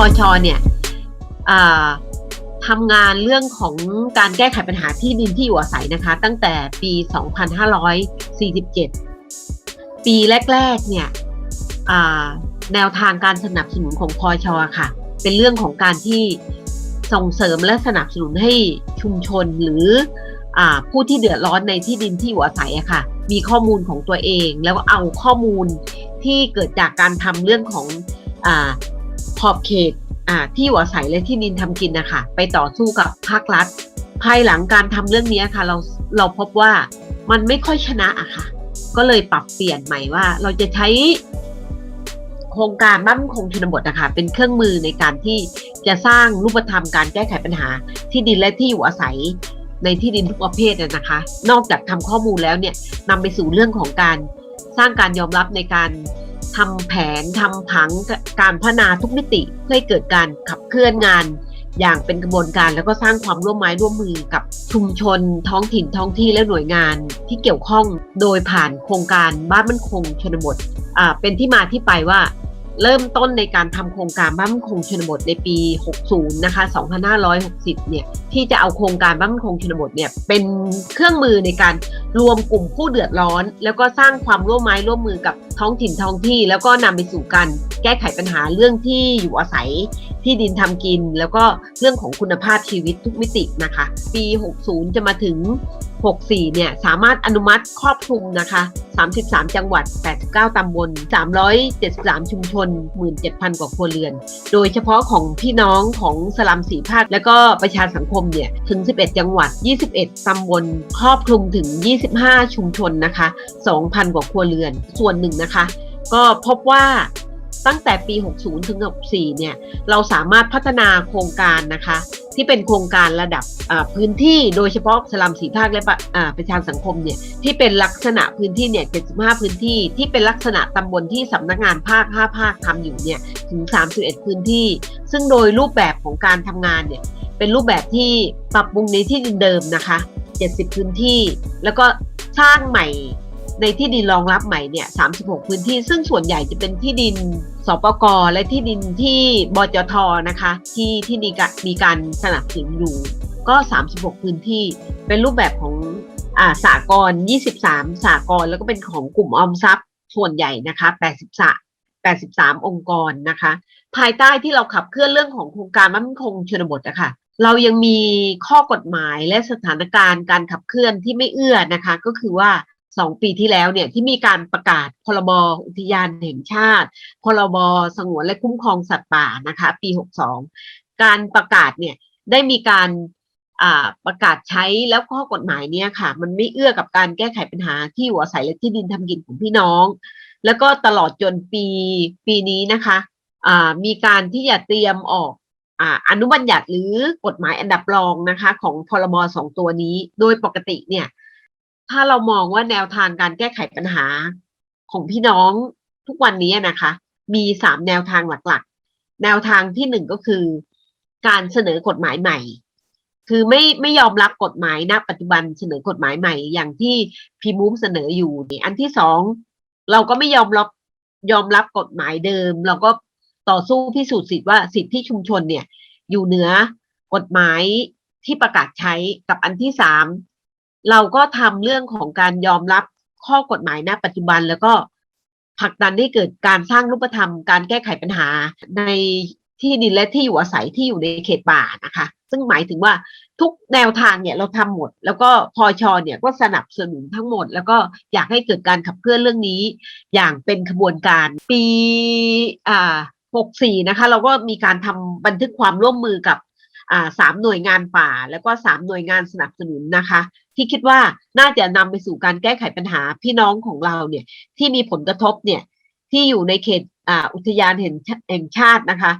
อชเนี่ยทำงานเรื่องของการแก้ไขปัญหาที่ดินที่อยู่อาศัยนะคะ ตั้งแต่ปี 2547 ปีแรกๆเนี่ยแนวทางการสนับสนุนของพอชอค่ะ เป็นเรื่องของการที่ส่งเสริมและสนับสนุนให้ชุมชนหรืออผู้ที่เดือดร้อนในที่ดินที่อยู่อาศัยค่ะ มีข้อมูลของตัวเองแล้วก็เอาข้อมูลที่เกิดจากการทำเรื่องของอ ขอบเขตที่อยู่อาศัยและที่ดินทำกินนะคะไปต่อสู้กับภาครัฐ ภายหลังการทำเรื่องนี้ค่ะ เราเราพบว่ามันไม่ค่อยชนะอะค่ะ ก็เลยปรับเปลี่ยนใหม่ว่า เราจะใช้โครงการบ้านมั่นคงชนบทนะคะเป็นเครื่องมือในการที่จะสร้างรูปธรรมการแก้ไขปัญหา ที่ดินและที่อยู่อาศัยในที่ดินทุกประเภทนะนะคะ นอกจากทำข้อมูลแล้วเนี่ยนำไปสู่เรื่องของการสร้างการยอมรับในการ ทำแผนทำผังการพัฒนาทุกมิติเพื่อให้เกิดการขับเคลื่อนงาน อย่างเป็นกระบวนการแล้วก็สร้างความร่วมไม้ร่วมมือกับชุมชน ท้องถิ่นท้องที่และหน่วยงานที่เกี่ยวข้องโดยผ่านโครงการบ้านมั่นคงชนบทเป็นที่มาที่ไปว่า เริ่มต้นในการทำโครงการบ้านมั่นคงชนบทในปี 60 นะคะ 2560 เนี่ย ที่จะเอาโครงการบ้านมั่นคงชนบทเนี่ย เป็นเครื่องมือในการรวมกลุ่มผู้เดือดร้อน แล้วก็สร้างความร่วมไม้ร่วมมือกับท้องถิ่นท้องที่ แล้วก็นำไปสู่การแก้ไขปัญหาเรื่องที่อยู่อาศัยที่ดินทำกิน แล้วก็เรื่องของคุณภาพชีวิตทุกมิตินะคะ ปี 60 จะมาถึง 64 เนี่ย สามารถอนุมัติครอบคลุมนะคะ33 จังหวัด 89 ตำบล 373 ชุมชน 17,000 กว่าครัวเรือน โดยเฉพาะของพี่น้องของสลัมสีภาค และก็ประชาสังคมเนี่ย ถึง 11 จังหวัด 21 ตำบล ครอบคลุมถึง 25 ชุมชนนะคะ 2,000 กว่าครัวเรือน ส่วนหนึ่งนะคะ ก็พบว่าตั้งแต่ปี 60 ถึง 64 เนี่ย เราสามารถพัฒนาโครงการนะคะ ที่เป็นโครงการระดับพื้นที่โดยเฉพาะสลัมสีภาคและประประชาสังคมเนี่ยที่เป็นลักษณะพื้นที่เนี่ย 75 พื้นที่ที่เป็นลักษณะตำบลที่สำนักงานภาค 5 ภาคทำอยู่เนี่ยถึง 31 พื้นที่ ซึ่งโดยรูปแบบของการทำงานเนี่ยเป็นรูปแบบที่ปรับปรุงในที่ดินเดิมนะคะ 70 พื้นที่ แล้วก็สร้างใหม่ ในที่ดินรองรับใหม่เนี่ย 36 พื้นที่ ซึ่งส่วนใหญ่จะเป็นที่ดินสปกและที่ดินที่บจทนะคะ ที่ที่มีการมีการสนับสนุนอยู่ ก็ 36 พื้นที่ เป็นรูปแบบของอ่าสากล23 สากลแล้วก็เป็นของกลุ่มออมทรัพย์ ส่วนใหญ่นะคะ 83 83 องค์กรนะคะ ภายใต้ที่เราขับเคลื่อนเรื่องของโครงการมั่นคงชนบทนะคะเรายังมีข้อกฎหมายและสถานการณ์การขับเคลื่อนที่ไม่เอื้อนะคะ ก็คือว่า สองปีที่แล้วเนี่ยที่มีการประกาศพรบอุทยานแห่งชาติ พรบสงวนและคุ้มครองสัตว์ป่านะคะ ปี 62 การประกาศเนี่ยได้มีการประกาศใช้แล้วข้อกฎหมายเนี่ยค่ะ มันไม่เอื้อกับการแก้ไขปัญหาที่อยู่อาศัยและที่ดินทำกินของพี่น้อง แล้วก็ตลอดจนปีปีนี้นะคะอ่ามีการที่จะเตรียมออกออนุบัญญัติหรือกฎหมายอันดับรองนะคะ ของพรบสองตัวนี้ โดยปกติเนี่ย ถ้าเรามองว่าแนวทางการแก้ไขปัญหาของพี่น้องทุกวันนี้นะคะ มีสามแนวทางหลักๆ แนวทางที่หนึ่งก็คือ การเสนอกฎหมายใหม่ คือไม่ไม่ยอมรับกฎหมายณปัจจุบันเสนอกฎหมายใหม่ อย่างที่พีมูฟเสนออยู่นี่อันที่สองเราก็ไม่ยอมรับยอมรับกฎหมายเดิม เราก็ต่อสู้พิสูจน์สิทธิ์ว่าสิทธิชุมชนเนี่ย อยู่เหนือกฎหมายที่ประกาศใช้กับอันที่สาม เราก็ทำเรื่องของการยอมรับข้อกฎหมายณ ปัจจุบันแล้วก็ผลักดันให้เกิดการสร้างรูปธรรม การแก้ไขปัญหาในที่ดินและที่อยู่อาศัยที่อยู่ในเขตป่านะคะ ซึ่งหมายถึงว่าทุกแนวทางเนี่ยเราทำหมด แล้วก็พอชอเนี่ยก็สนับสนุนทั้งหมด แล้วก็อยากให้เกิดการขับเคลื่อนเรื่องนี้ อย่างเป็นขบวนการปีอ่า64 นะคะ เราก็มีการทำบันทึกความร่วมมือกับ สามหน่วยงานป่า แล้วก็สามหน่วยงานสนับสนุนนะคะ ที่คิดว่าน่าจะนำไปสู่การแก้ไขปัญหาพี่น้องของเราเนี่ยที่มีผลกระทบเนี่ยที่อยู่ในเขตอ,อุทยานแห่งชาแห่งชาตินะคะ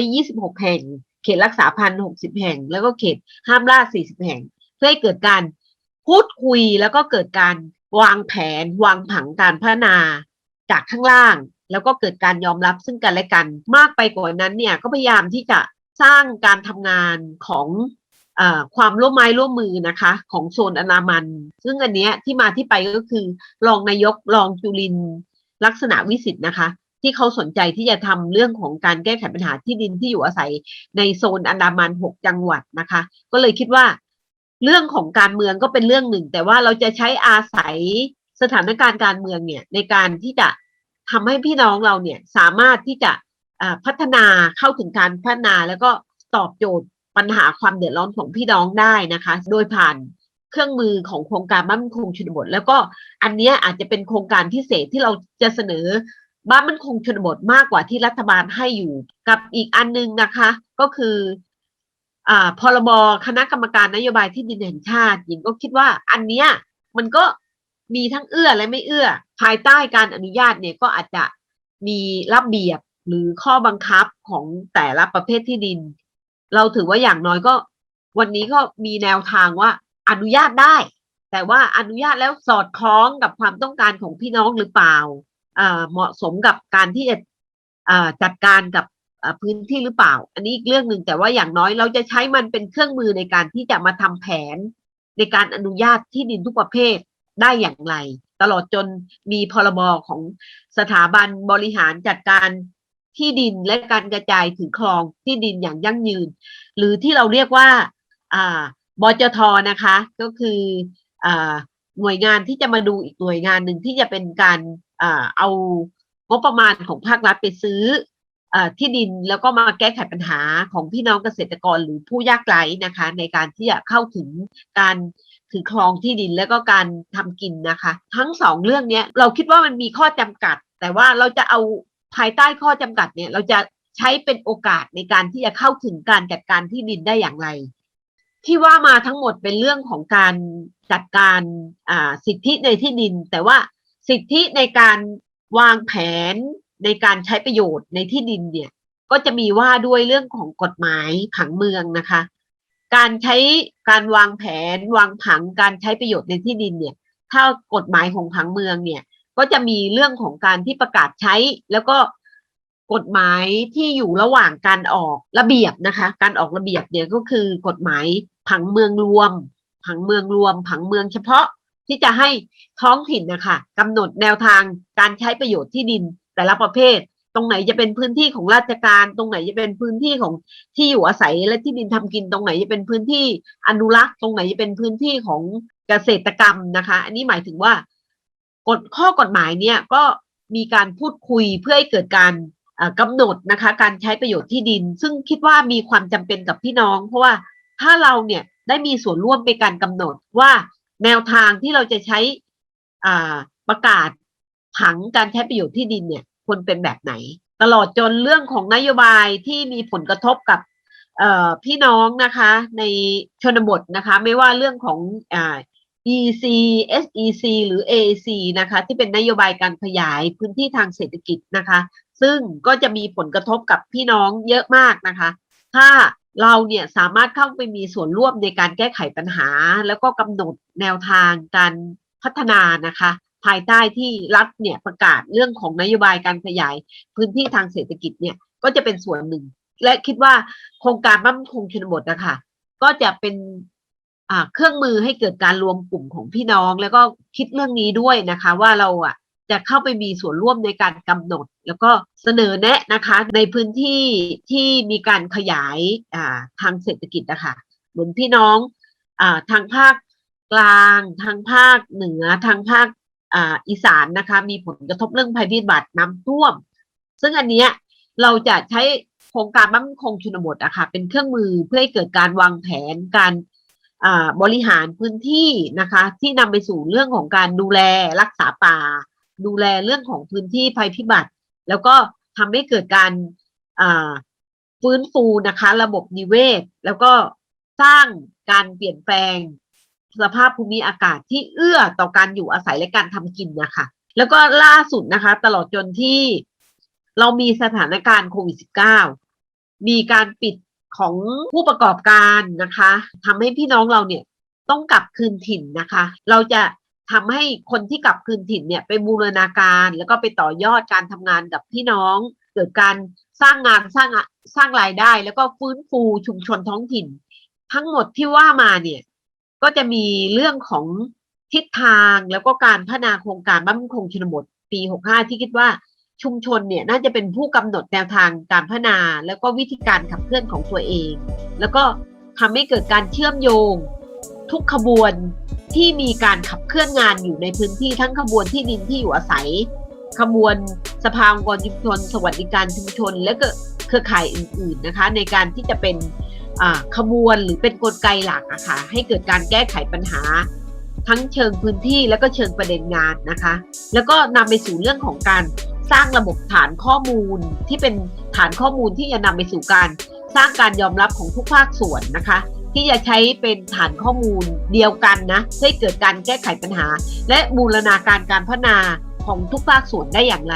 126แห่ง เขตรักษาพันธุ์60แห่ง แล้วก็เขตห้ามล่า40แห่ง เพื่อให้เกิดการพูดคุยแล้วก็เกิดการวางแผน วางผังการพัฒนาจากข้างล่าง แล้วก็เกิดการยอมรับซึ่งกันและกัน มากไปกว่านั้นเนี่ยก็พยายามที่จะ สร้างการทำงานของอความร่วมไม้ร่วมมือนะคะ ของโซนอนามัน ซึ่งอันเนี้ยที่มาที่ไปก็คือรองนายกรองจุลินลักษณะวิสิทธ์นะคะ ที่เขาสนใจที่จะทำเรื่องของการแก้ไขปัญหาที่ดินที่อยู่อาศัยในโซนอันดามันหกจังหวัดนะคะ ก็เลยคิดว่าเรื่องของการเมืองก็เป็นเรื่องหนึ่ง แต่ว่าเราจะใช้อาศัยสถานการณ์การเมืองเนี่ยในการที่จะทำให้พี่น้องเราเนี่ยสามารถที่จะ พัฒนาเข้าถึงการพัฒนาแล้วก็ตอบโจทย์ปัญหาความเดือดร้อนของพี่น้องได้นะคะ โดยผ่านเครื่องมือของโครงการบ้านมั่นคงชนบท แล้วก็อันนี้อาจจะเป็นโครงการพิเศษที่เราจะเสนอบ้านมั่นคงชนบทมากกว่าที่รัฐบาลให้อยู่กับอีกอันนึงนะคะ ก็คืออ่าพรบคณะกรรมการนโยบายที่ดินแห่งชาติหญิงก็คิดว่าอันเนี้ยมันก็มีทั้งเอื้อและไม่เอื้อ ภายใต้การอนุญาตเนี่ยก็อาจจะมีระเบียบ หรือข้อบังคับของแต่ละประเภทที่ดิน เราถือว่าอย่างน้อยก็ วันนี้ก็มีแนวทางว่าอนุญาตได้ แต่ว่าอนุญาตแล้วสอดคล้องกับความต้องการของพี่น้องหรือเปล่าเหมาะสมกับการที่จะจัดการกับพื้นที่หรือเปล่า อันนี้อีกเรื่องหนึ่งแต่ว่าอย่างน้อยเราจะใช้มันเป็นเครื่องมือในการที่จะมาทำแผน ในการอนุญาตที่ดินทุกประเภทได้อย่างไร ตลอดจนมีพรบของสถาบันบริหารจัดการ ที่ดินและการกระจายถือครองที่ดินอย่างยั่งยืน หรือที่เราเรียกว่าบจทนะคะ ก็คืออหน่วยงานที่จะมาดูอีกหน่วยงานหนึ่งที่จะเป็นการอเอางบประมาณของภาครัฐไปซื้ออที่ดินแล้วก็มาแก้ไขปัญหาของพี่น้องเกษตรกรหรือผู้ยากไร้นะคะ ในการที่จะเข้าถึงการถือครองที่ดินแล้วก็การทำกินนะคะ ทั้งสองเรื่องนี้เราคิดว่ามันมีข้อจำกัด แต่ว่าเราจะเอา ภายใต้ข้อจำกัดเนี่ย เราจะใช้เป็นโอกาสในการที่จะเข้าถึงการจัดการที่ดินได้อย่างไร ที่ว่ามาทั้งหมดเป็นเรื่องของการจัดการสิทธิในที่ดิน แต่ว่าสิทธิในการวางแผนในการใช้ประโยชน์ในที่ดินเนี่ย ก็จะมีว่าด้วยเรื่องของกฎหมายผังเมืองนะคะ การใช้การวางแผนวางผังการใช้ประโยชน์ในที่ดินเนี่ย ถ้ากฎหมายของผังเมืองเนี่ย ก็จะมีเรื่องของการที่ประกาศใช้ แล้วก็กฎหมายที่อยู่ระหว่างการออกระเบียบนะคะ การออกระเบียบเนี่ยก็คือกฎหมายผังเมืองรวม ผังเมืองรวม ผังเมืองเฉพาะที่จะให้ท้องถิ่นนะคะกำหนดแนวทางการใช้ประโยชน์ที่ดินแต่ละประเภท ตรงไหนจะเป็นพื้นที่ของราชการ ตรงไหนจะเป็นพื้นที่ของที่อยู่อาศัยและที่ดินทำกิน ตรงไหนจะเป็นพื้นที่อนุรักษ์ ตรงไหนจะเป็นพื้นที่ของเกษตรกรรมนะคะ อันนี้หมายถึงว่า กฎข้อกฎหมายเนี่ยก็มีการพูดคุยเพื่อให้เกิดการเอ่อกำหนดนะคะการใช้ประโยชน์ที่ดิน ซึ่งคิดว่ามีความจำเป็นกับพี่น้อง เพราะว่าถ้าเราเนี่ยได้มีส่วนร่วมในการกำหนดว่าแนวทางที่เราจะใช้อ่าประกาศผังการใช้ประโยชน์ที่ดินเนี่ยควรเป็นแบบไหน ตลอดจนเรื่องของนโยบายที่มีผลกระทบกับเอ่อพี่น้องนะคะ ในชนบทนะคะ ไม่ว่าเรื่องของอ่า EC SEC หรือ AAC นะคะ ที่เป็นนโยบายการขยายพื้นที่ทางเศรษฐกิจนะคะ ซึ่งก็จะมีผลกระทบกับพี่น้องเยอะมากนะคะ ถ้าเราเนี่ยสามารถเข้าไปมีส่วนร่วมในการแก้ไขปัญหา แล้วก็กำหนดแนวทางการพัฒนานะคะ ภายใต้ที่รัฐเนี่ยประกาศเรื่องของนโยบายการขยายพื้นที่ทางเศรษฐกิจเนี่ยก็จะเป็นส่วนหนึ่ง และคิดว่าโครงการบ้านคงชนบทนะคะก็จะเป็น เครื่องมือให้เกิดการรวมกลุ่มของพี่น้อง แล้วก็คิดเรื่องนี้ด้วยนะคะ ว่าเราอะจะเข้าไปมีส่วนร่วมในการกำหนด แล้วก็เสนอแนะนะคะ ในพื้นที่ที่มีการขยายาทางเศรษฐกิจนะคะเหมือนพี่น้องอาทางภาคกลาง ทางภาคเหนือทางภาคอ,าอีสานนะคะ มีผลกระทบเรื่องภัยพิบัติน้ำท่วม ซึ่งอันเนี้ยเราจะใช้โครงการบ้านคงชนบทอะค่ะเป็นเครื่องมือเพื่อให้เกิดการวางแผนการ บริหารพื้นที่นะคะ ที่นำไปสู่เรื่องของการดูแลรักษาป่า ดูแลเรื่องของพื้นที่ภัยพิบัติ แล้วก็ทำให้เกิดการฟื้นฟูนะคะ ระบบนิเวศ แล้วก็สร้างการเปลี่ยนแปลงสภาพภูมิอากาศที่เอื้อต่อการอยู่อาศัยและการทำกินนะคะ แล้วก็ล่าสุดนะคะ ตลอดจนที่เรามีสถานการณ์โควิด -19 มีการปิด ของผู้ประกอบการนะคะทำให้พี่น้องเราเนี่ยต้องกลับคืนถิ่นนะคะ เราจะทำให้คนที่กลับคืนถิ่นเนี่ยไปบูรณาการแล้วก็ไปต่อยอดการทำงานกับพี่น้อง เกิดการสร้างงานสร้างสร้างรายได้ แล้วก็ฟื้นฟูชุมชนท้องถิ่น ทั้งหมดที่ว่ามาเนี่ยก็จะมีเรื่องของทิศทางแล้วก็การพัฒนาโครงการบ้านมั่นคงชนบทปี 65 ที่คิดว่า ชุมชนเนี่ยน่าจะเป็นผู้กำหนดแนวทางการพัฒนา แล้วก็วิธีการขับเคลื่อนของตัวเอง แล้วก็ทำให้เกิดการเชื่อมโยง ทุกขบวนที่มีการขับเคลื่อนงานอยู่ในพื้นที่ทั้งขบวนที่ดินที่อยู่อาศัย ขบวนสภาองค์กรชุมชน สวัสดิการชุมชน และก็เครือข่ายอื่น ๆนะคะ ในการที่จะเป็นขบวนหรือเป็นกลไกหลักอะค่ะให้เกิดการแก้ไขปัญหาทั้งเชิงพื้นที่แล้วก็เชิงประเด็นงานนะคะ แล้วก็นำไปสู่เรื่องของการ สร้างระบบฐานข้อมูลที่เป็นฐานข้อมูลที่จะนำไปสู่การสร้างการยอมรับของทุกภาคส่วนนะคะ ที่จะใช้เป็นฐานข้อมูลเดียวกันนะเพื่อให้เกิดการแก้ไขปัญหา และบูรณาการการพัฒนาของทุกภาคส่วนได้อย่างไร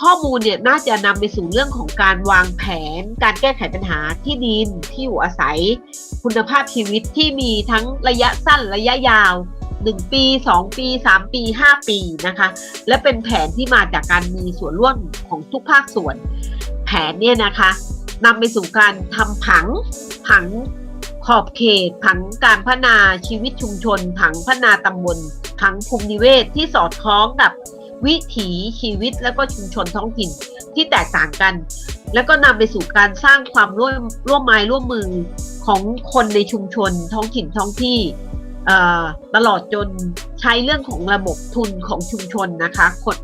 ข้อมูลเนี่ยน่าจะนำไปสู่เรื่องของการวางแผน การแก้ไขปัญหาที่ดินที่อยู่อาศัย คุณภาพชีวิตที่มีทั้งระยะสั้นระยะยาว 1 ปี 2 ปี 3 ปี 5 ปีนะคะ และเป็นแผนที่มาจากการมีส่วนร่วมของทุกภาคส่วน แผนเนี่ยนะคะนำไปสู่การทำผังผังขอบเขต ผังการพัฒนาชีวิตชุมชน ผังพัฒนาตำบลผังภูมินิเวศที่สอดคล้องกับวิถีชีวิตและก็ชุมชนท้องถิ่นที่แตกต่างกัน แล้วก็นำไปสู่การสร้างความร่วมร่วมไม้ร่วมมือของคนในชุมชนท้องถิ่นท้องที่ ตลอดจนใช้เรื่องของระบบทุนของชุมชนนะคะกด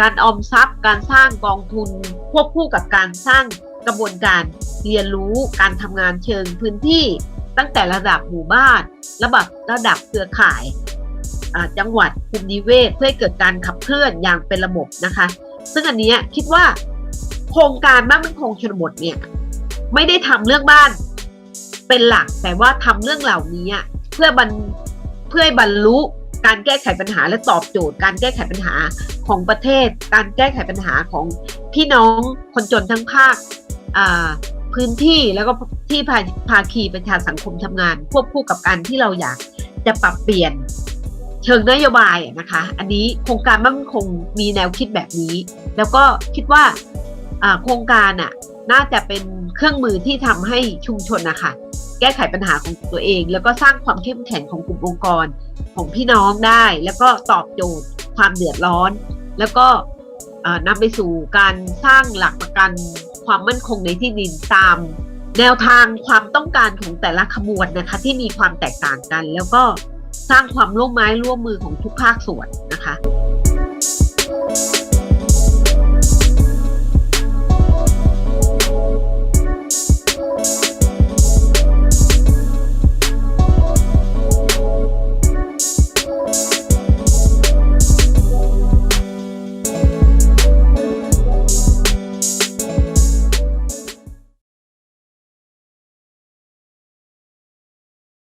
การออมทรัพย์ การสร้างกองทุนควบคู่กับการสร้างกระบวนการเรียนรู้การทำงานเชิงพื้นที่ตั้งแต่ระดับหมู่บ้าน ระดับระดับเครือข่ายจังหวัดภูมินิเวศเพื่อเกิดการขับเคลื่อนอย่างเป็นระบบนะคะ ซึ่งอันนี้คิดว่าโครงการบ้านมั่นคงชนบทเนี่ยไม่ได้ทำเรื่องบ้านเป็นหลักแต่ว่าทำเรื่องเหล่านี้ เพื่อบรรเพื่อให้บรรลุการแก้ไขปัญหาและตอบโจทย์ การแก้ไขปัญหาของประเทศ การแก้ไขปัญหาของพี่น้องคนจนทั้งภาคพื้นที่แล้วก็ที่ภาภาคีประชาสังคมทำงาน ควบคู่กับการที่เราอยากจะปรับเปลี่ยนเชิงนโยบายนะคะ อันนี้โครงการมั่นคงมีแนวคิดแบบนี้ แล้วก็คิดว่าโครงการอะน่าจะเป็นเครื่องมือที่ทำให้ชุมชนนะคะ แก้ไขปัญหาของตัวเอง แล้วก็สร้างความเข้มแข็งของกลุ่มองค์กรของพี่น้องได้ แล้วก็ตอบโจทย์ความเดือดร้อน แล้วก็นำไปสู่การสร้างหลักประกันความมั่นคงในที่ดินตามแนวทางความต้องการของแต่ละขบวนนะคะ ที่มีความแตกต่างกัน แล้วก็สร้างความร่วมไม้ร่วมมือของทุกภาคส่วนนะคะ